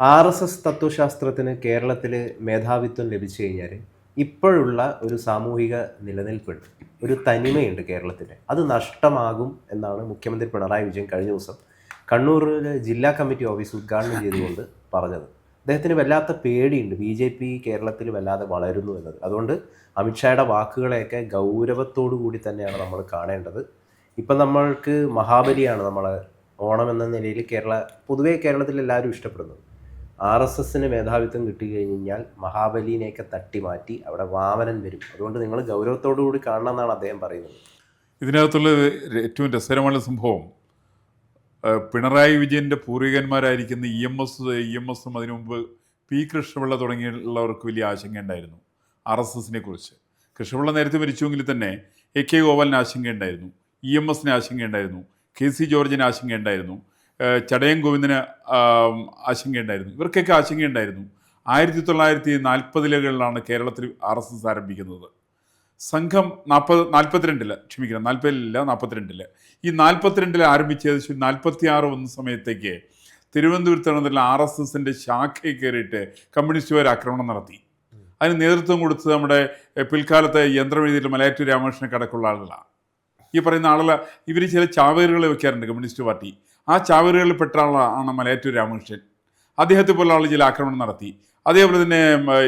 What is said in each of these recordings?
R S S തത്വശാസ്ത്രത്തിന് കേരളത്തിൽ മേധാവിത്വം ലഭിച്ചു കഴിഞ്ഞാൽ ഇപ്പോഴുള്ള ഒരു സാമൂഹിക നിലനിൽപ്പുണ്ട്. ഒരു തനിമയുണ്ട് കേരളത്തിൽ അത് നഷ്ടമാകും എന്നാണ് മുഖ്യമന്ത്രി പിണറായി വിജയൻ കഴിഞ്ഞ ദിവസം കണ്ണൂരിലെ ജില്ലാ കമ്മിറ്റി ഓഫീസ് ഉദ്ഘാടനം ചെയ്തുകൊണ്ട് പറഞ്ഞത്. അദ്ദേഹത്തിന് വല്ലാത്ത പേടിയുണ്ട്. ബി ജെ പി കേരളത്തിൽ വല്ലാതെ വളരുന്നു എന്നത്. അതുകൊണ്ട് അമിത്ഷായുടെ വാക്കുകളെയൊക്കെ ഗൗരവത്തോടു കൂടി തന്നെയാണ് നമ്മൾ കാണേണ്ടത്. ഇപ്പം നമ്മൾക്ക് മഹാബലിയാണ് നമ്മളെ ഓണം എന്ന നിലയിൽ കേരള പൊതുവേ കേരളത്തിൽ എല്ലാവരും ഇഷ്ടപ്പെടുന്നത്. ആർ എസ് എസിന് മേധാവിത്വം കിട്ടിക്കഴിഞ്ഞാൽ മഹാബലിനെയൊക്കെ തട്ടി മാറ്റി അവിടെ വാമനൻ വരും. അതുകൊണ്ട് നിങ്ങൾ ഗൗരവത്തോടു കൂടി കാണണം എന്നാണ് അദ്ദേഹം പറയുന്നത്. ഇതിനകത്തുള്ള ഏറ്റവും രസകരമായ സംഭവം പിണറായി വിജയന്റെ പൂർവികന്മാരായിരിക്കുന്ന E M S E M എസും അതിനു മുമ്പ് പി കൃഷ്ണപിള്ള തുടങ്ങിയുള്ളവർക്ക് വലിയ ആശങ്കയുണ്ടായിരുന്നു ആർ എസ് എസിനെ കുറിച്ച്. കൃഷ്ണപിള്ള നേരത്തെ മരിച്ചുവെങ്കിൽ തന്നെ എ കെ ഗോപാലിന് ആശങ്കയുണ്ടായിരുന്നു ഇ എം എസിന് ആശങ്കയുണ്ടായിരുന്നു കെ സി ജോർജിന് ആശങ്കയുണ്ടായിരുന്നു ചടയം ഗോവിന്ദന് ആശങ്കയുണ്ടായിരുന്നു. ഇവർക്കൊക്കെ ആശങ്കയുണ്ടായിരുന്നു. ആയിരത്തി തൊള്ളായിരത്തി നാൽപ്പതിലുകളിലാണ് കേരളത്തിൽ ആർ എസ് എസ് ആരംഭിക്കുന്നത്. സംഘം നാൽപ്പത് നാൽപ്പത്തിരണ്ടിൽ ക്ഷമിക്കണം നാൽപ്പതിലില്ല നാൽപ്പത്തിരണ്ടിൽ ഈ നാൽപ്പത്തിരണ്ടിൽ ആരംഭിച്ച ഏകദേശം നാൽപ്പത്തി ആറ് വന്ന സമയത്തേക്ക് തിരുവനന്തപുരത്ത് നടന്നിട്ടുള്ള ആർ എസ് എസിന്റെ ശാഖയിൽ കയറിയിട്ട് കമ്മ്യൂണിസ്റ്റുകാർ ആക്രമണം നടത്തി. അതിന് നേതൃത്വം കൊടുത്തത് നമ്മുടെ പിൽക്കാലത്തെ യന്ത്രമെഴുതിയിട്ട് മലയാറ്റൂർ രാമകൃഷ്ണൻ കടക്കുള്ള ആളുകളാണ്. ഈ പറയുന്ന ആളുകൾ ഇവർ ചില ചാവേറുകളെ വെക്കാറുണ്ട് കമ്മ്യൂണിസ്റ്റ് പാർട്ടി. ആ ചാവേറുകളിൽ പെട്ട ആളാണ് മലയാറ്റൂർ രാമകൃഷ്ണൻ. അദ്ദേഹത്തെ പോലുള്ള ചില ആക്രമണം നടത്തി. അതേപോലെ തന്നെ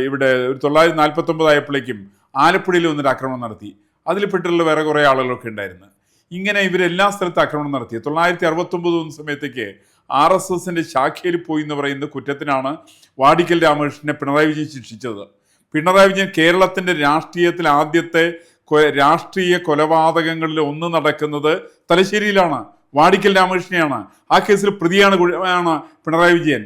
ഇവിടെ ഒരു തൊള്ളായിരത്തി നാൽപ്പത്തൊമ്പത് ആയപ്പോഴേക്കും ആലപ്പുഴയിൽ വന്നൊരു ആക്രമണം നടത്തി. അതിൽ പെട്ടുള്ള വേറെ കുറേ ആളുകളൊക്കെ ഉണ്ടായിരുന്നു. ഇങ്ങനെ ഇവരെല്ലാ സ്ഥലത്തും ആക്രമണം നടത്തി. തൊള്ളായിരത്തി അറുപത്തൊമ്പത് സമയത്തേക്ക് ആർ എസ് എസിന്റെ ശാഖയിൽ പോയി എന്ന് പറയുന്ന കുറ്റത്തിനാണ് വാടിക്കൽ രാമകൃഷ്ണനെ പിണറായി വിജയൻ ശിക്ഷിച്ചത്. പിണറായി വിജയൻ കേരളത്തിന്റെ രാഷ്ട്രീയത്തിൽ ആദ്യത്തെ രാഷ്ട്രീയ കൊലപാതകങ്ങളിൽ ഒന്ന് നടക്കുന്നത് തലശ്ശേരിയിലാണ്. വാടിക്കൽ രാമകൃഷ്ണയാണ്. ആ കേസിൽ പ്രതിയാണ് ആണ് പിണറായി വിജയൻ.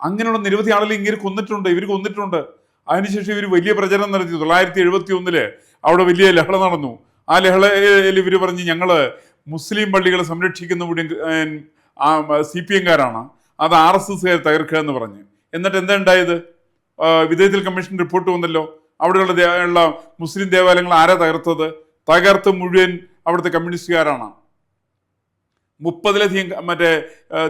അങ്ങനെയുള്ള നിരവധി ആളുകൾ ഇങ്ങനെ കൊന്നിട്ടുണ്ട്. ഇവർ കൊന്നിട്ടുണ്ട്. അതിനുശേഷം ഇവർ വലിയ പ്രചരണം നടത്തി. തൊള്ളായിരത്തി എഴുപത്തി ഒന്നിൽ അവിടെ വലിയ ലഹള നടന്നു. ആ ലഹളയിൽ ഇവർ പറഞ്ഞ് ഞങ്ങൾ മുസ്ലിം പള്ളികളെ സംരക്ഷിക്കുന്ന കൂടി സി പി എംകാരാണ്. അത് ആർ എസ് എസ് തകർക്കുക എന്ന് പറഞ്ഞ്. എന്നിട്ട് എന്താ ഉണ്ടായത്? വിദേശത്തിൽ കമ്മീഷൻ റിപ്പോർട്ട് വന്നല്ലോ. അവിടെയുള്ള ഉള്ള മുസ്ലിം ദേവാലയങ്ങൾ ആരാ തകർത്തത്? തകർത്ത് മുഴുവൻ അവിടുത്തെ കമ്മ്യൂണിസ്റ്റുകാരാണ്. മുപ്പതിലധികം മറ്റേ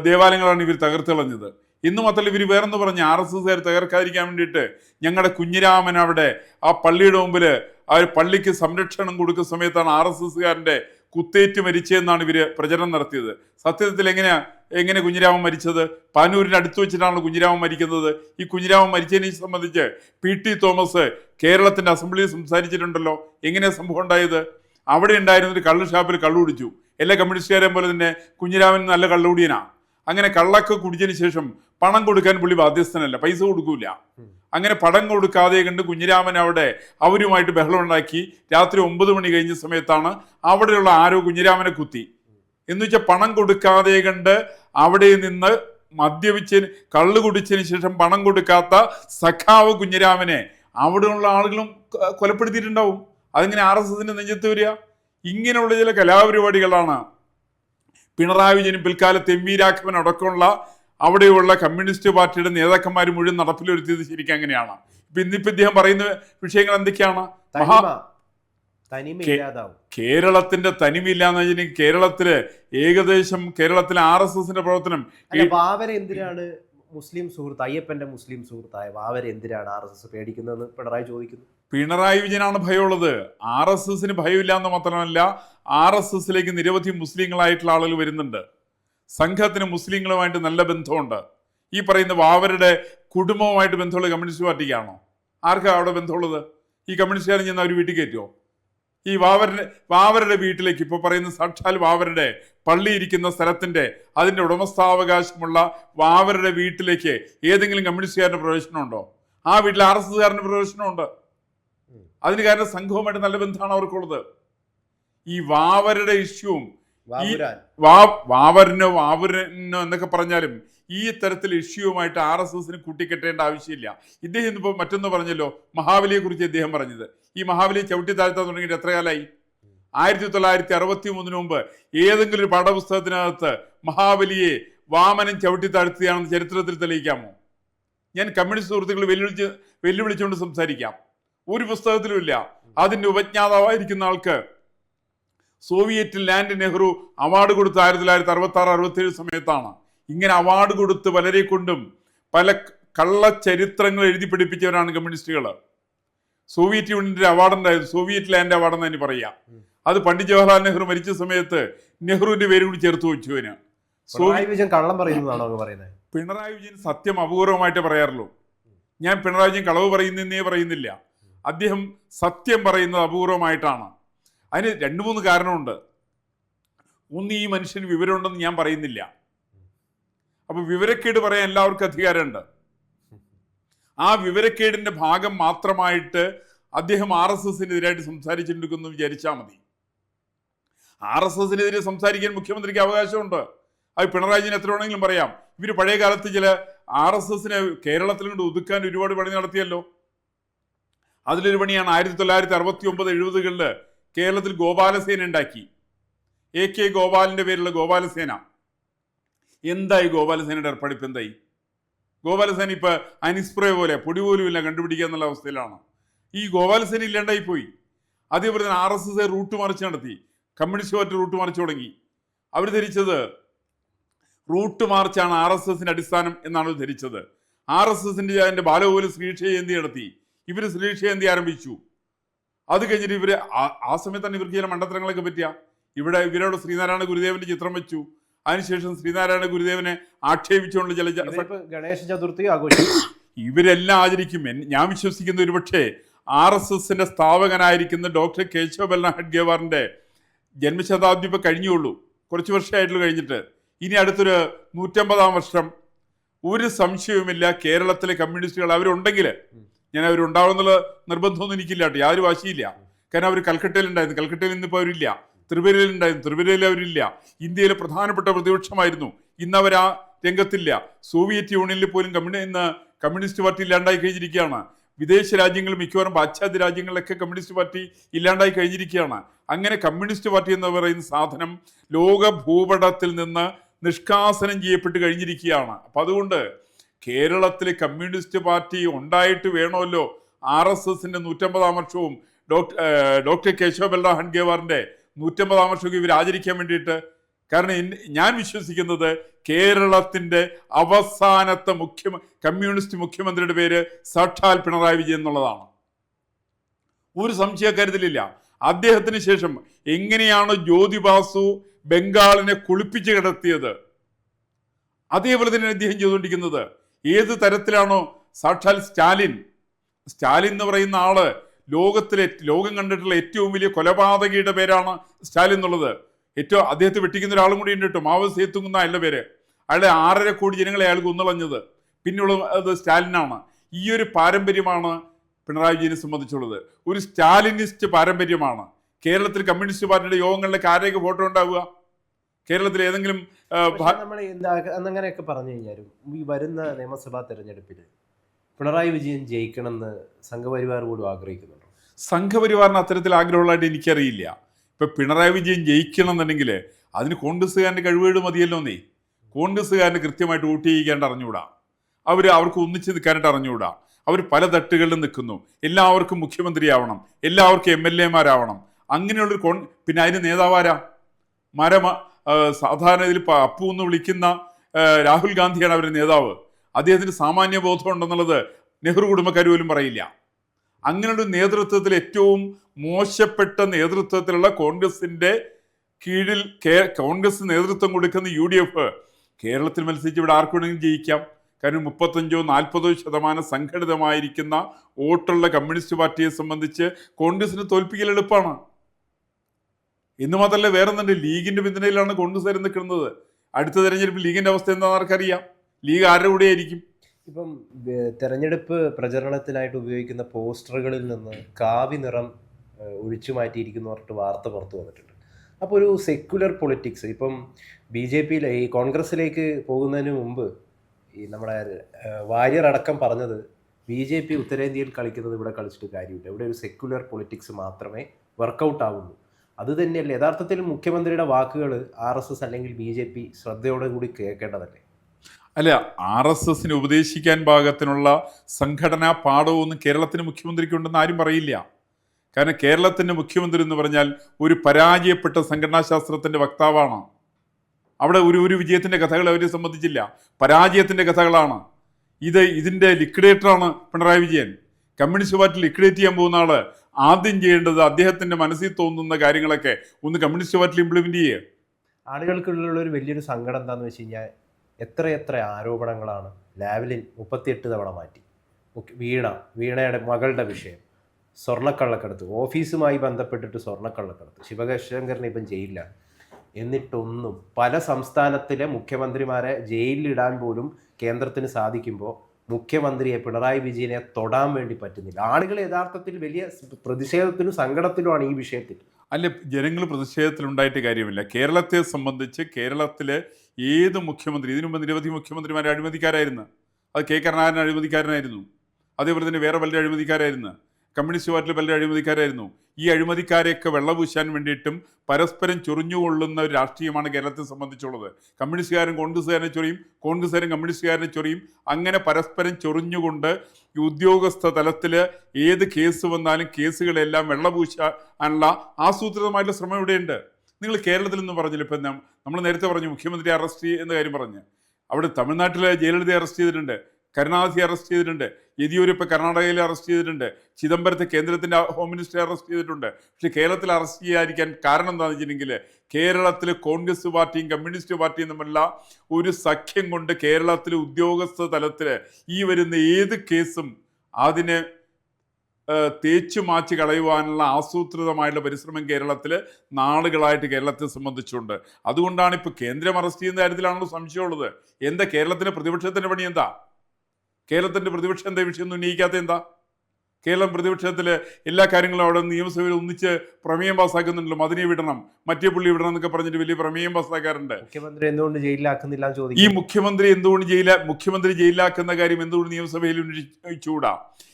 ദേവാലയങ്ങളാണ് ഇവർ തകർത്ത് കളഞ്ഞത്. ഇന്ന് മാത്രമല്ല ഇവർ വേറെന്ന് പറഞ്ഞ്? ആർ എസ് എസ്കാർ തകർക്കാതിരിക്കാൻ വേണ്ടിയിട്ട് ഞങ്ങളുടെ കുഞ്ഞിരാമൻ അവിടെ ആ പള്ളിയുടെ മുമ്പിൽ ആ ഒരു പള്ളിക്ക് സംരക്ഷണം കൊടുക്കുന്ന സമയത്താണ് ആർ എസ് എസ്കാരന്റെ കുത്തേറ്റ് മരിച്ചതെന്നാണ് ഇവർ പ്രചരണം നടത്തിയത്. സത്യത്തിൽ എങ്ങനെയാ എങ്ങനെ കുഞ്ഞിരാമൻ മരിച്ചത്? പാനൂരിന് അടുത്ത് വെച്ചിട്ടാണ് കുഞ്ഞിരാമൻ മരിക്കുന്നത്. ഈ കുഞ്ഞിരാമൻ മരിച്ചതിനെ സംബന്ധിച്ച് പി ടി തോമസ് കേരളത്തിന്റെ അസംബ്ലിയിൽ സംസാരിച്ചിട്ടുണ്ടല്ലോ. എങ്ങനെയാണ് സംഭവം ഉണ്ടായത്? അവിടെ ഉണ്ടായിരുന്നൊരു കള്ള് ഷാപ്പിൽ കള്ളു കുടിച്ചു. എല്ലാ കമ്മ്യൂണിസ്റ്റുകാരെയും പോലെ തന്നെ കുഞ്ഞിരാമൻ നല്ല കള്ളുകൂടിയനാണ് അങ്ങനെ കള്ളൊക്കെ കുടിച്ചതിന് ശേഷം പണം കൊടുക്കാൻ പുള്ളി ബാധ്യസ്ഥനല്ല പൈസ കൊടുക്കൂല. അങ്ങനെ പണം കൊടുക്കാതെ കണ്ട് കുഞ്ഞിരാമൻ അവിടെ അവരുമായിട്ട് ബഹളം ഉണ്ടാക്കി രാത്രി ഒമ്പത് മണി കഴിഞ്ഞ സമയത്താണ് അവിടെയുള്ള ആരോ കുഞ്ഞിരാമനെ കുത്തി. എന്ന് വെച്ചാൽ പണം കൊടുക്കാതെ കണ്ട് അവിടെ നിന്ന് മദ്യപിച്ചതിന് കള്ളു കുടിച്ചതിന് ശേഷം പണം കൊടുക്കാത്ത സഖാവ് കുഞ്ഞിരാമനെ അവിടെയുള്ള ആളുകളും കൊലപ്പെടുത്തിയിട്ടുണ്ടാവും. അതിങ്ങനെ ആർ എസ് എസിന്റെ നെഞ്ചത്ത് വരിക? ഇങ്ങനെയുള്ള ചില കലാപരിപാടികളാണ്. പിണറായി വിജയൻ പിൽക്കാലത്ത് എം വി രാഘവൻ അടക്കമുള്ള അവിടെയുള്ള കമ്മ്യൂണിസ്റ്റ് പാർട്ടിയുടെ നേതാക്കന്മാർ മുഴുവൻ നടപ്പിലൊരുത്തിയത് ശരിക്കും അങ്ങനെയാണ്. ഇപ്പൊ ഇന്നിപ്പോ ഇദ്ദേഹം പറയുന്ന വിഷയങ്ങൾ എന്തൊക്കെയാണ്? മഹാ കേരളത്തിന്റെ തനിമയില്ലാന്ന് വെച്ചിട്ടുണ്ടെങ്കിൽ കേരളത്തിൽ ഏകദേശം കേരളത്തിലെ ആർ എസ് എസിന്റെ പ്രവർത്തനം എന്തിനാണ് മുസ്ലിം സുഹൃത്ത് അയ്യപ്പന്റെ മുസ്ലിം സുഹൃത്തായ വാവരെ എന്തിനാണ് ആർ എസ് എസ് പേടിക്കുന്നതെന്ന് പിണറായി ചോദിക്കുന്നു. പിണറായി വിജയനാണ് ഭയമുള്ളത്. ആർ എസ് എസിന് ഭയമില്ല എന്ന് മാത്രമല്ല ആർ എസ് എസിലേക്ക് നിരവധി മുസ്ലിങ്ങളായിട്ടുള്ള ആളുകൾ വരുന്നുണ്ട്. സംഘത്തിന് മുസ്ലിങ്ങളുമായിട്ട് നല്ല ബന്ധമുണ്ട്. ഈ പറയുന്ന വാവരുടെ കുടുംബവുമായിട്ട് ബന്ധമുള്ള കമ്മ്യൂണിസ്റ്റ് പാർട്ടിക്കാണോ? ആർക്കാ അവിടെ ബന്ധമുള്ളത്? ഈ കമ്മ്യൂണിസ്റ്റുകാരൻ ചെന്ന് അവർ വീട്ടിൽ കയറ്റുമോ ഈ വാവരുടെ വാവരുടെ വീട്ടിലേക്ക് ഇപ്പോൾ പറയുന്ന സാക്ഷാൽ വാവരുടെ പള്ളി ഇരിക്കുന്ന സ്ഥലത്തിന്റെ അതിന്റെ ഉടമസ്ഥാവകാശമുള്ള വാവരുടെ വീട്ടിലേക്ക് ഏതെങ്കിലും കമ്മ്യൂണിസ്റ്റുകാരന്റെ പ്രവേശനമുണ്ടോ? ആ വീട്ടിൽ ആർ എസ് എസ്കാരന്റെ പ്രവേശനമുണ്ട്. അതിന് കാരണം സംഘവുമായിട്ട് നല്ല ബന്ധമാണ് അവർക്കുള്ളത്. ഈ വാവരുടെ ഇഷ്യൂവും വാവരനോ വാവരനോ എന്നൊക്കെ പറഞ്ഞാലും ഈ തരത്തിൽ ഇഷ്യൂവുമായിട്ട് ആർ എസ് എസിന് കൂട്ടിക്കെട്ടേണ്ട ആവശ്യമില്ല. ഇദ്ദേഹം ഇന്നിപ്പോൾ മറ്റൊന്ന് പറഞ്ഞല്ലോ മഹാബലിയെ കുറിച്ച് ഇദ്ദേഹം പറഞ്ഞത്. ഈ മഹാബലി ചവിട്ടി താഴ്ത്താൻ തുടങ്ങിയിട്ട് എത്ര കാലമായി ആയിരത്തി തൊള്ളായിരത്തി അറുപത്തി മൂന്നിന് മുമ്പ് ഏതെങ്കിലും ഒരു പാഠപുസ്തകത്തിനകത്ത് മഹാബലിയെ വാമനം ചവിട്ടി താഴ്ത്തുകയാണെന്ന് ചരിത്രത്തിൽ തെളിയിക്കാമോ? ഞാൻ കമ്മ്യൂണിസ്റ്റ് സുഹൃത്തുക്കൾ വെല്ലുവിളിച്ച് വെല്ലുവിളിച്ചുകൊണ്ട് സംസാരിക്കാം. ഒരു പുസ്തകത്തിലും ഇല്ല. അതിന്റെ ഉപജ്ഞാതാവായിരിക്കുന്ന ആൾക്ക് സോവിയറ്റ് ലാൻഡ് നെഹ്റു അവാർഡ് കൊടുത്ത ആയിരത്തി തൊള്ളായിരത്തി അറുപത്തി ആറ് അറുപത്തി ഏഴ് സമയത്താണ്. ഇങ്ങനെ അവാർഡ് കൊടുത്ത് പലരെ കൊണ്ടും പല കള്ള ചരിത്രങ്ങൾ എഴുതി പിടിപ്പിച്ചവരാണ് കമ്മ്യൂണിസ്റ്റുകൾ സോവിയറ്റ് യൂണിയന്റെ അവാർഡ് ഉണ്ടായിരുന്നു. സോവിയറ്റ് ലാൻഡ് അവാർഡ് എന്ന് തന്നെ പറയാം. അത് പണ്ഡിറ്റ് ജവഹർലാൽ നെഹ്റു മരിച്ച സമയത്ത് നെഹ്റുവിന്റെ പേര് കൂടി ചേർത്ത് വെച്ചു അതിന്. പിണറായി വിജയൻ കള്ളം പറയുന്നതാണോ അങ്ങ് പറയുന്നത്? പിണറായി വിജയൻ സത്യം അപൂർവമായിട്ട് പറയാറുള്ളൂ. ഞാൻ പിണറായി വിജയൻ കളവ് പറയുന്നേ പറയുന്നില്ല. അദ്ദേഹം സത്യം പറയുന്നത് അപൂർവമായിട്ടാണ്. അതിന് രണ്ട് മൂന്ന് കാരണമുണ്ട്. ഒന്ന് ഈ മനുഷ്യന് വിവരമുണ്ടെന്ന് ഞാൻ പറയുന്നില്ല. അപ്പൊ വിവരക്കേട് പറയാൻ എല്ലാവർക്കും അധികാരമുണ്ട്. ആ വിവരക്കേടിന്റെ ഭാഗം മാത്രമായിട്ട് അദ്ദേഹം ആർ എസ് എസിനെതിരായിട്ട് സംസാരിച്ചിട്ടുണ്ടെന്ന് വിചാരിച്ചാൽ മതി. ആർ എസ് എസിനെതിരെ സംസാരിക്കാൻ മുഖ്യമന്ത്രിക്ക് അവകാശമുണ്ട്. അത് പിണറായി വിജയൻ എത്ര വേണമെങ്കിലും പറയാം. ഇവർ പഴയ കാലത്ത് ചില ആർ എസ് എസിനെ കേരളത്തിൽ കൊണ്ട് ഒതുക്കാൻ ഒരുപാട് പണി നടത്തിയല്ലോ. അതിലൊരു പണിയാണ് ആയിരത്തി തൊള്ളായിരത്തി അറുപത്തി ഒമ്പത് എഴുപതുകളിൽ കേരളത്തിൽ ഗോപാലസേന ഉണ്ടാക്കി. എ കെ ഗോപാലിന്റെ പേരുള്ള ഗോപാലസേന. എന്തായി ഗോപാലസേനയുടെ ഏർപ്പടിപ്പ് എന്തായി? ഗോപാലസേന ഇപ്പൊ അനിസ്പ്രേ പോലെ പൊടി പോലും ഇല്ല കണ്ടുപിടിക്കുക എന്നുള്ള അവസ്ഥയിലാണ്. ഈ ഗോപാലസേന ഇല്ലാണ്ടായി പോയി. അതേപോലെ തന്നെ ആർ എസ് എസ് റൂട്ട് മറിച്ച് നടത്തി. കമ്മ്യൂണിസ്റ്റ് പാർട്ടി റൂട്ട് മറിച്ച് തുടങ്ങി. അവർ ധരിച്ചത് റൂട്ട് മാർച്ചാണ് ആർ എസ് എസിന്റെ അടിസ്ഥാനം എന്നാണ് ധരിച്ചത്. ആർ എസ് എസിന്റെ ബാലഗോകുലം ശ്രീക്ഷ ജയന്തി നടത്തി. ഇവർ ശ്രീക്ഷ എന്ത് ആരംഭിച്ചു? അത് കഴിഞ്ഞിട്ട് ഇവർ ആ- സമയത്ത് തന്നെ ഇവർക്ക് ചില മണ്ടത്തരങ്ങളൊക്കെ പറ്റിയ. ഇവിടെ ഇവരോട് ശ്രീനാരായണ ഗുരുദേവന്റെ ചിത്രം വെച്ചു. അതിനുശേഷം ശ്രീനാരായണ ഗുരുദേവനെ ആക്ഷേപിച്ചുകൊണ്ട് ചില ഗണേശ ചതുർത്ഥി ആഘോഷിക്കും. ഇവരെല്ലാം ആചരിക്കും. ഞാൻ വിശ്വസിക്കുന്ന ഒരു പക്ഷേ ആർ എസ് എസിന്റെ സ്ഥാപകനായിരിക്കുന്ന ഡോക്ടർ കേശവ ബൽന ഹഡ്ഗേവാറിന്റെ ജന്മശതാബ്ദി ഇപ്പൊ കഴിഞ്ഞുള്ളൂ. കുറച്ച് വർഷമായിട്ട് കഴിഞ്ഞിട്ട്. ഇനി അടുത്തൊരു നൂറ്റമ്പതാം വർഷം. ഒരു സംശയവുമില്ല. കേരളത്തിലെ കമ്മ്യൂണിസ്റ്റുകൾ അവരുണ്ടെങ്കിൽ ഞാൻ അവരുണ്ടാവുന്നുള്ള നിർബന്ധമൊന്നും എനിക്കില്ല കേട്ടോ. യാതൊരു വാശിയില്ല. കാരണം അവർ കൽക്കട്ടയിൽ ഉണ്ടായിരുന്നു കൽക്കട്ടയിൽ ഇന്നിപ്പോൾ അവരില്ല. ത്രിപുരയിൽ ഉണ്ടായിരുന്നു ത്രിപുരയിൽ അവരില്ല. ഇന്ത്യയിലെ പ്രധാനപ്പെട്ട പ്രതിപക്ഷമായിരുന്നു. ഇന്ന് അവർ ആ രംഗത്തില്ല. സോവിയറ്റ് യൂണിയനിൽ പോലും കമ്മ്യൂണി ഇന്ന് കമ്മ്യൂണിസ്റ്റ് പാർട്ടി ഇല്ലാണ്ടായി കഴിഞ്ഞിരിക്കുകയാണ്. വിദേശ രാജ്യങ്ങൾ മിക്കവാറും പാശ്ചാത്യ രാജ്യങ്ങളിലൊക്കെ കമ്മ്യൂണിസ്റ്റ് പാർട്ടി ഇല്ലാണ്ടായി കഴിഞ്ഞിരിക്കുകയാണ്. അങ്ങനെ കമ്മ്യൂണിസ്റ്റ് പാർട്ടി എന്ന് പറയുന്ന സാധനം ലോക ഭൂപടത്തിൽ നിന്ന് നിഷ്കാസനം ചെയ്യപ്പെട്ട് കഴിഞ്ഞിരിക്കുകയാണ്. അപ്പം അതുകൊണ്ട് കേരളത്തിലെ കമ്മ്യൂണിസ്റ്റ് പാർട്ടി ഉണ്ടായിട്ട് വേണമല്ലോ ആർ എസ് എസിന്റെ നൂറ്റമ്പതാം വർഷവും ഡോക്ടർ ഡോക്ടർ കേശവ ബൽറാ ഹൺഗേവാറിന്റെ നൂറ്റമ്പതാം വർഷമൊക്കെ ഇവർ ആചരിക്കാൻ വേണ്ടിയിട്ട്. കാരണം ഞാൻ വിശ്വസിക്കുന്നത് കേരളത്തിന്റെ അവസാനത്തെ മുഖ്യ കമ്മ്യൂണിസ്റ്റ് മുഖ്യമന്ത്രിയുടെ പേര് സാക്ഷാൽ പിണറായി വിജയൻ എന്നുള്ളതാണ്. ഒരു സംശയക്കാര്യത്തിലില്ല അദ്ദേഹത്തിന് ശേഷം എങ്ങനെയാണ് ജ്യോതിബാസു ബംഗാളിനെ കുളിപ്പിച്ച് കിടത്തിയത്? അതേപോലെ തന്നെ അദ്ദേഹം ചെയ്തുകൊണ്ടിരിക്കുന്നത്. ഏത് തരത്തിലാണോ? സാക്ഷാൽ സ്റ്റാലിൻ. സ്റ്റാലിൻ എന്ന് പറയുന്ന ആൾ ലോകത്തിലെ ലോകം കണ്ടിട്ടുള്ള ഏറ്റവും വലിയ കൊലപാതകയുടെ പേരാണ് സ്റ്റാലിൻ എന്നുള്ളത്. ഏറ്റവും അദ്ദേഹത്തെ വെട്ടിക്കുന്ന ഒരാളും കൂടി ഉണ്ട് കേട്ടോ. മാവോ സേത്തുങ്ങുന്ന അയാളുടെ പേര്. അയാളെ ആറര കോടി ജനങ്ങളെ അയാൾ കുന്നളഞ്ഞത് അത് സ്റ്റാലിനാണ്. ഈ ഒരു പാരമ്പര്യമാണ് പിണറായി വിജയനെ സംബന്ധിച്ചുള്ളത്. ഒരു സ്റ്റാലിനിസ്റ്റ് പാരമ്പര്യമാണ്. കേരളത്തിൽ കമ്മ്യൂണിസ്റ്റ് പാർട്ടിയുടെ യോഗങ്ങളിലൊക്കെ ആരെയൊക്കെ ഫോട്ടോ ഉണ്ടാവുക. കേരളത്തിൽ ഏതെങ്കിലും നമ്മൾ അന്നങ്ങനെയൊക്കെ പറഞ്ഞു കഴിഞ്ഞാലും ഈ വരുന്ന നിയമസഭാ തെരഞ്ഞെടുപ്പിൽ പിണറായി വിജയൻ ജയിക്കണമെന്ന് സംഘപരിവാർ പോലും ആഗ്രഹിക്കുന്നുണ്ടോ? സംഘപരിവാറിന് അത്തരത്തിൽ ആഗ്രഹമുള്ളതായിട്ട് എനിക്കറിയില്ല. ഇപ്പൊ പിണറായി വിജയൻ ജയിക്കണം എന്നുണ്ടെങ്കിൽ അതിന് കോൺഗ്രസ്സുകാരന്റെ കഴിവുകേട് മതിയല്ലോ നീ. കോൺഗ്രസ്സുകാരന് കൃത്യമായിട്ട് വോട്ട് ചെയ്യിക്കാണ്ട് അറിഞ്ഞുകൂടാ. അവർ അവർക്ക് ഒന്നിച്ച് നിൽക്കാനായിട്ട് അറിഞ്ഞുകൂടാ. അവർ പല തട്ടുകളിലും നിൽക്കുന്നു. എല്ലാവർക്കും മുഖ്യമന്ത്രിയാവണം. എല്ലാവർക്കും എം എൽ എമാരാവണം അങ്ങനെയുള്ളൊരു കോൺ പിന്നെ അതിന് നേതാവാരാ? മരമ സാധാരണ ഇതിൽ അപ്പു എന്ന് വിളിക്കുന്ന രാഹുൽ ഗാന്ധിയാണ് അവരുടെ നേതാവ്. അദ്ദേഹത്തിന് സാമാന്യ ബോധം ഉണ്ടെന്നുള്ളത് നെഹ്റു കുടുംബക്കാർ പോലും പറയില്ല. അങ്ങനെയുള്ള നേതൃത്വത്തിൽ ഏറ്റവും മോശപ്പെട്ട നേതൃത്വത്തിലുള്ള കോൺഗ്രസിന്റെ കീഴിൽ കോൺഗ്രസ് നേതൃത്വം കൊടുക്കുന്ന യു ഡി എഫ് കേരളത്തിൽ മത്സരിച്ച് ഇവിടെ ആർക്ക് വേണമെങ്കിലും ജയിക്കാം. കാരണം മുപ്പത്തഞ്ചോ നാൽപ്പതോ ശതമാനം സംഘടിതമായിരിക്കുന്ന വോട്ടുള്ള കമ്മ്യൂണിസ്റ്റ് പാർട്ടിയെ സംബന്ധിച്ച് കോൺഗ്രസിന് തോൽപ്പിക്കൽ എളുപ്പമാണ്. എന്ന് മാത്രമല്ല വേറെ തന്നെ ലീഗിന്റെ പിന്തുണയിലാണ് കോൺഗ്രസ് നിൽക്കുന്നത്. അടുത്ത തെരഞ്ഞെടുപ്പ് ലീഗിന്റെ അവസ്ഥ എന്താണെന്ന് ആർക്കറിയാം ലീഗ് ആരുടെ കൂടെ ആയിരിക്കും? ഇപ്പം തെരഞ്ഞെടുപ്പ് പ്രചരണത്തിനായിട്ട് ഉപയോഗിക്കുന്ന പോസ്റ്ററുകളിൽ നിന്ന് കാവി നിറം ഒഴിച്ചു മാറ്റിയിരിക്കുന്നു പറഞ്ഞിട്ട് വാർത്ത പുറത്തു വന്നിട്ടുണ്ട്. അപ്പോൾ ഒരു സെക്യുലർ പൊളിറ്റിക്സ് ഇപ്പം ബി ജെ പിയിലെ ഈ കോൺഗ്രസ്സിലേക്ക് പോകുന്നതിന് മുമ്പ് ഈ നമ്മുടെ വാര്യർ അടക്കം പറഞ്ഞത് ബി ജെ പി ഉത്തരേന്ത്യയിൽ കളിക്കുന്നത് ഇവിടെ കളിച്ചിട്ട് കാര്യമില്ല. ഇവിടെ ഒരു സെക്യുലർ പൊളിറ്റിക്സ് മാത്രമേ വർക്കൗട്ട് ആവുള്ളൂ. അത് തന്നെയല്ലേ. യഥാർത്ഥത്തിൽ മുഖ്യമന്ത്രിയുടെ വാക്കുകൾ ആർ എസ് എസ് അല്ലെങ്കിൽ ബി ജെ പി ശ്രദ്ധയോടെ കൂടി കേൾക്കേണ്ടതല്ലേ? അല്ല ആർ എസ് എസിന് ഉപദേശിക്കാൻ പാകത്തിനുള്ള സംഘടനാ പാഠമൊന്നും കേരളത്തിന് മുഖ്യമന്ത്രിക്കുണ്ടെന്ന് ആരും പറയില്ല. കാരണം കേരളത്തിന്റെ മുഖ്യമന്ത്രി എന്ന് പറഞ്ഞാൽ ഒരു പരാജയപ്പെട്ട സംഘടനാശാസ്ത്രത്തിന്റെ വക്താവാണ്. അവിടെ ഒരു ഒരു വിജയത്തിന്റെ കഥകൾ അവരെ സംബന്ധിച്ചില്ല. പരാജയത്തിന്റെ കഥകളാണ്. ഇത് ഇതിന്റെ ലിക്വിഡേറ്ററാണ് Pinarayi Vijayan. Communist party liquidate ചെയ്യാൻ പോകുന്ന ആൾ ആദ്യം ചെയ്യേണ്ടത് അദ്ദേഹത്തിന്റെ മനസ്സിൽ തോന്നുന്ന കാര്യങ്ങളൊക്കെ ഒന്ന് കമ്മ്യൂണിസ്റ്റ് പാർട്ടി ഇംപ്ലിമെന്റ് ചെയ്യുക ആളുകൾക്കുള്ള ഒരു വലിയൊരു സങ്കടം എന്താണെന്ന് വെച്ച് കഴിഞ്ഞാൽ എത്രയെത്ര ആരോപണങ്ങളാണ് ലാവലിൻ മുപ്പത്തിയെട്ട് തവണ മാറ്റി. വീണ വീണയുടെ മകളുടെ വിഷയം സ്വർണക്കള്ളക്കടത്ത് ഓഫീസുമായി ബന്ധപ്പെട്ടിട്ട് സ്വർണക്കള്ളക്കടത്ത് ശിവശങ്കറിനെ ഇപ്പം ജയിലിലാണ് എന്നിട്ടൊന്നും പല സംസ്ഥാനത്തിലെ മുഖ്യമന്ത്രിമാരെ ജയിലിലിടാൻ പോലും കേന്ദ്രത്തിന് സാധിക്കുമ്പോൾ മുഖ്യമന്ത്രിയെ പിണറായി വിജയനെ തൊടാൻ വേണ്ടി പറ്റുന്നില്ല. ആളുകൾ യഥാർത്ഥത്തിൽ വലിയ പ്രതിഷേധത്തിനും സങ്കടത്തിലുമാണ് ഈ വിഷയത്തിൽ. അല്ല ജനങ്ങൾ പ്രതിഷേധത്തിലുണ്ടായിട്ട് കാര്യമില്ല. കേരളത്തെ സംബന്ധിച്ച് കേരളത്തിലെ ഏത് മുഖ്യമന്ത്രി ഇതിനു മുമ്പ് നിരവധി മുഖ്യമന്ത്രിമാരെ അഴിമതിക്കാരായിരുന്നു. അത് കെ കരുണാകരൻ അഴിമതിക്കാരനായിരുന്നു. അതേപോലെ തന്നെ വേറെ പലരും അഴിമതിക്കാരായിരുന്നു. കമ്മ്യൂണിസ്റ്റ് പാർട്ടിയിൽ പല അഴിമതിക്കാരായിരുന്നു. ഈ അഴിമതിക്കാരെയൊക്കെ വെള്ളപൂശാൻ വേണ്ടിയിട്ടും പരസ്പരം ചൊറിഞ്ഞുകൊള്ളുന്ന ഒരു രാഷ്ട്രീയമാണ് കേരളത്തെ സംബന്ധിച്ചുള്ളത്. കമ്മ്യൂണിസ്റ്റുകാരൻ കോൺഗ്രസ്സുകാരനെ ചൊറിയും കോൺഗ്രസ്സുകാരൻ കമ്മ്യൂണിസ്റ്റുകാരനെ ചൊറിയും അങ്ങനെ പരസ്പരം ചൊറിഞ്ഞുകൊണ്ട് ഈ ഉദ്യോഗസ്ഥ തലത്തിൽ ഏത് കേസ് വന്നാലും കേസുകളെല്ലാം വെള്ളപൂശാനുള്ള ആസൂത്രിതമായിട്ടുള്ള ശ്രമം ഇവിടെയുണ്ട്. നിങ്ങൾ കേരളത്തിൽ നിന്ന് പറഞ്ഞില്ല ഇപ്പം നമ്മൾ നേരത്തെ പറഞ്ഞു മുഖ്യമന്ത്രി അറസ്റ്റ് എന്ന കാര്യം പറഞ്ഞ്. അവിടെ തമിഴ്നാട്ടിലെ ജയലളിത അറസ്റ്റ് ചെയ്തിട്ടുണ്ട്. കരുണാനിധി അറസ്റ്റ് ചെയ്തിട്ടുണ്ട്. യെദ്യൂരപ്പ കർണാടകയിൽ അറസ്റ്റ് ചെയ്തിട്ടുണ്ട്. ചിദംബരത്തെ കേന്ദ്രത്തിന്റെ ഹോം മിനിസ്റ്റർ അറസ്റ്റ് ചെയ്തിട്ടുണ്ട്. പക്ഷേ കേരളത്തിൽ അറസ്റ്റ് ചെയ്യാതിരിക്കാൻ കാരണം എന്താണെന്ന് വെച്ചിട്ടുണ്ടെങ്കിൽ കേരളത്തിൽ കോൺഗ്രസ് പാർട്ടിയും കമ്മ്യൂണിസ്റ്റ് പാർട്ടിയും തമ്മിലുള്ള ഒരു സഖ്യം കൊണ്ട് കേരളത്തിലെ ഉദ്യോഗസ്ഥ തലത്തിൽ ഈ വരുന്ന ഏത് കേസും അതിനെ തേച്ചു മാച്ച് കളയുവാനുള്ള ആസൂത്രിതമായിട്ടുള്ള പരിശ്രമം കേരളത്തിൽ നാളുകളായിട്ട് കേരളത്തെ സംബന്ധിച്ചുണ്ട് അതുകൊണ്ടാണ് ഇപ്പോൾ കേന്ദ്രം അറസ്റ്റ് ചെയ്യുന്ന കാര്യത്തിലാണല്ലോ സംശയമുള്ളത്. എന്താ കേരളത്തിന്റെ പ്രതിപക്ഷത്തിന്റെ പണി എന്താ? കേരളത്തിന്റെ പ്രതിപക്ഷം എന്താ വിഷയം ഒന്നും ഉന്നയിക്കാത്ത എന്താ? കേരളം പ്രതിപക്ഷത്തിൽ എല്ലാ കാര്യങ്ങളും അവിടെ നിയമസഭയിൽ ഒന്നിച്ച് പ്രമേയം പാസ്സാക്കുന്നുണ്ടല്ലോ അതിനെ വിടണം മറ്റേ പുള്ളി വിടണം എന്നൊക്കെ പറഞ്ഞിട്ട് വലിയ പ്രമേയം പാസ്സാക്കാറുണ്ട് മുഖ്യമന്ത്രി എന്തുകൊണ്ട് ജയിലിലാക്കുന്നില്ല എന്ന് ഈ മുഖ്യമന്ത്രി എന്തുകൊണ്ട് ജയില മുഖ്യമന്ത്രി ജയിലാക്കുന്ന കാര്യം എന്തുകൊണ്ട് നിയമസഭയിൽ ഉന്നയിച്ചുകൂടാ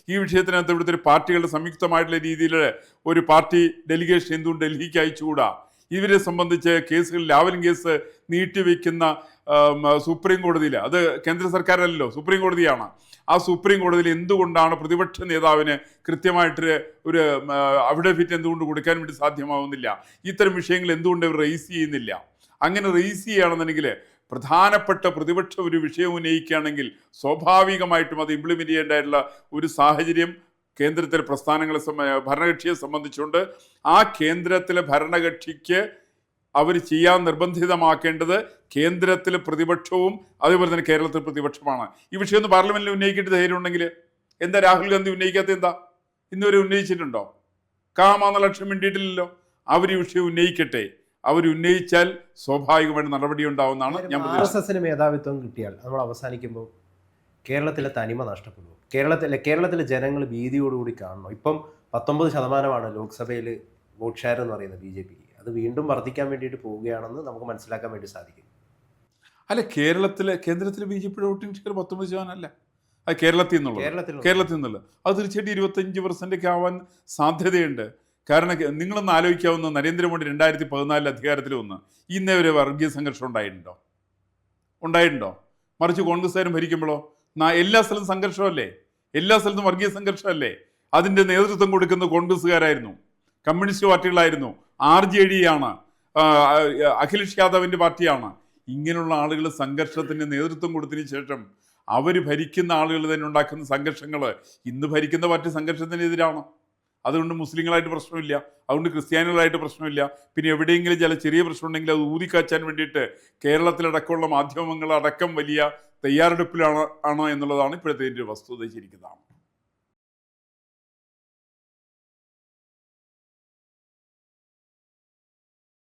ഈ വിഷയത്തിനകത്ത് ഇവിടുത്തെ ഒരു പാർട്ടികളുടെ സംയുക്തമായിട്ടുള്ള രീതിയിൽ ഒരു പാർട്ടി ഡെലിഗേഷൻ എന്തുകൊണ്ട് ഡൽഹിക്ക് അയച്ചുകൂടാ? ഇവരെ സംബന്ധിച്ച് കേസുകൾ ലാവലിംഗ് കേസ് നീട്ടിവെക്കുന്ന സുപ്രീം കോടതിയിൽ അത് കേന്ദ്ര സർക്കാരല്ലല്ലോ സുപ്രീം കോടതിയാണ്. ആ സുപ്രീം കോടതിയിൽ എന്തുകൊണ്ടാണ് പ്രതിപക്ഷ നേതാവിന് കൃത്യമായിട്ട് ഒരു അഫിഡവിറ്റ് എന്തുകൊണ്ട് കൊടുക്കാൻ വേണ്ടി സാധ്യമാവുന്നില്ല? ഇത്തരം വിഷയങ്ങൾ എന്തുകൊണ്ട് ഇവർ റേസ് ചെയ്യുന്നില്ല? അങ്ങനെ റേസ് ചെയ്യുകയാണെന്നുണ്ടെങ്കിൽ പ്രധാനപ്പെട്ട പ്രതിപക്ഷ ഒരു വിഷയം ഉന്നയിക്കുകയാണെങ്കിൽ സ്വാഭാവികമായിട്ടും അത് ഇംപ്ലിമെന്റ് ചെയ്യേണ്ടതായിട്ടുള്ള ഒരു സാഹചര്യം കേന്ദ്രത്തിലെ പ്രസ്ഥാനങ്ങളെ ഭരണകക്ഷിയെ സംബന്ധിച്ചുകൊണ്ട് ആ കേന്ദ്രത്തിലെ ഭരണകക്ഷിക്ക് അവർ ചെയ്യാൻ നിർബന്ധിതമാക്കേണ്ടത് കേന്ദ്രത്തിൽ പ്രതിപക്ഷവും അതേപോലെ തന്നെ കേരളത്തിൽ പ്രതിപക്ഷമാണ്. ഈ വിഷയം ഒന്ന് പാർലമെന്റിൽ ഉന്നയിക്കേണ്ട ധൈര്യം ഉണ്ടെങ്കിൽ എന്താ രാഹുൽ ഗാന്ധി ഉന്നയിക്കാത്ത എന്താ? ഇന്നുവരെ ഉന്നയിച്ചിട്ടുണ്ടോ? കാമാന്ന ലക്ഷ്യം വേണ്ടിയിട്ടില്ലല്ലോ അവർ ഈ വിഷയം ഉന്നയിക്കട്ടെ. അവർ ഉന്നയിച്ചാൽ സ്വാഭാവികമായിട്ട് നടപടി ഉണ്ടാവുന്നതാണ് ഞാൻ ആർ എസ് എസിന് മേധാവിത്വം കിട്ടിയാൽ നമ്മൾ അവസാനിക്കുമ്പോൾ കേരളത്തിലെ തനിമ നഷ്ടപ്പെടും. കേരളത്തിലെ കേരളത്തിലെ ജനങ്ങൾ ഭീതിയോടുകൂടി കാണണം. ഇപ്പം പത്തൊമ്പത് ശതമാനമാണ് ലോക്സഭയിൽ വോട്ട് ഷെയർ എന്ന് പറയുന്നത് ബി ജെ പിക്ക്. അത് വീണ്ടും വർദ്ധിക്കാൻ വേണ്ടിയിട്ട് പോവുകയാണെന്ന് നമുക്ക് മനസ്സിലാക്കാൻ വേണ്ടി സാധിക്കും. അല്ല കേരളത്തിലെ കേന്ദ്രത്തിലെ ബി ജെ പിയുടെ വോട്ടിംഗ് ഷെയർ പത്തൊമ്പത് ശതമാനം അല്ല അത് കേരളത്തിൽ നിന്നുള്ളത്. കേരളത്തിൽ നിന്നുള്ള. അത് തീർച്ചയായിട്ടും ഇരുപത്തഞ്ച് പെർസെന്റൊക്കെ ആവാൻ സാധ്യതയുണ്ട്. കാരണം നിങ്ങളൊന്ന് ആലോചിക്കാവുന്ന നരേന്ദ്രമോദി രണ്ടായിരത്തി പതിനാലിൽ അധികാരത്തിൽ വന്ന് ഇന്നേ വരെ വർഗീയ സംഘർഷം ഉണ്ടായിട്ടുണ്ടോ? ഉണ്ടായിട്ടുണ്ടോ? മറിച്ച് കോൺഗ്രസ്സുകാരും ഭരിക്കുമ്പോഴോ? നാ- എല്ലാ സ്ഥലത്തും സംഘർഷമല്ലേ? എല്ലാ സ്ഥലത്തും വർഗീയ സംഘർഷമല്ലേ? അതിന്റെ നേതൃത്വം കൊടുക്കുന്ന കോൺഗ്രസ്സുകാരായിരുന്നു. കമ്മ്യൂണിസ്റ്റ് പാർട്ടികളായിരുന്നു. ആർ ജെ ഡി ആണ് അഖിലേഷ് യാദവിന്റെ പാർട്ടിയാണ്. ഇങ്ങനെയുള്ള ആളുകൾ സംഘർഷത്തിന് നേതൃത്വം കൊടുത്തതിന് ശേഷം അവർ ഭരിക്കുന്ന ആളുകൾ തന്നെ ഉണ്ടാക്കുന്ന സംഘർഷങ്ങൾ ഇന്ന് ഭരിക്കുന്ന പാർട്ടി സംഘർഷത്തിനെതിരാണ് അതുകൊണ്ട് മുസ്ലിങ്ങളായിട്ട് പ്രശ്നമില്ല അതുകൊണ്ട് ക്രിസ്ത്യാനികളായിട്ട് പ്രശ്നമില്ല. പിന്നെ എവിടെയെങ്കിലും ചില ചെറിയ പ്രശ്നം ഉണ്ടെങ്കിൽ അത് ഊതിക്കാച്ചാൻ വേണ്ടിയിട്ട് കേരളത്തിലടക്കമുള്ള മാധ്യമങ്ങൾ അടക്കം വലിയ തയ്യാറെടുപ്പിലാണ് ആണോ എന്നുള്ളതാണ് ഇപ്പോഴത്തെ വസ്തുത ശരിക്കുന്നതാണ്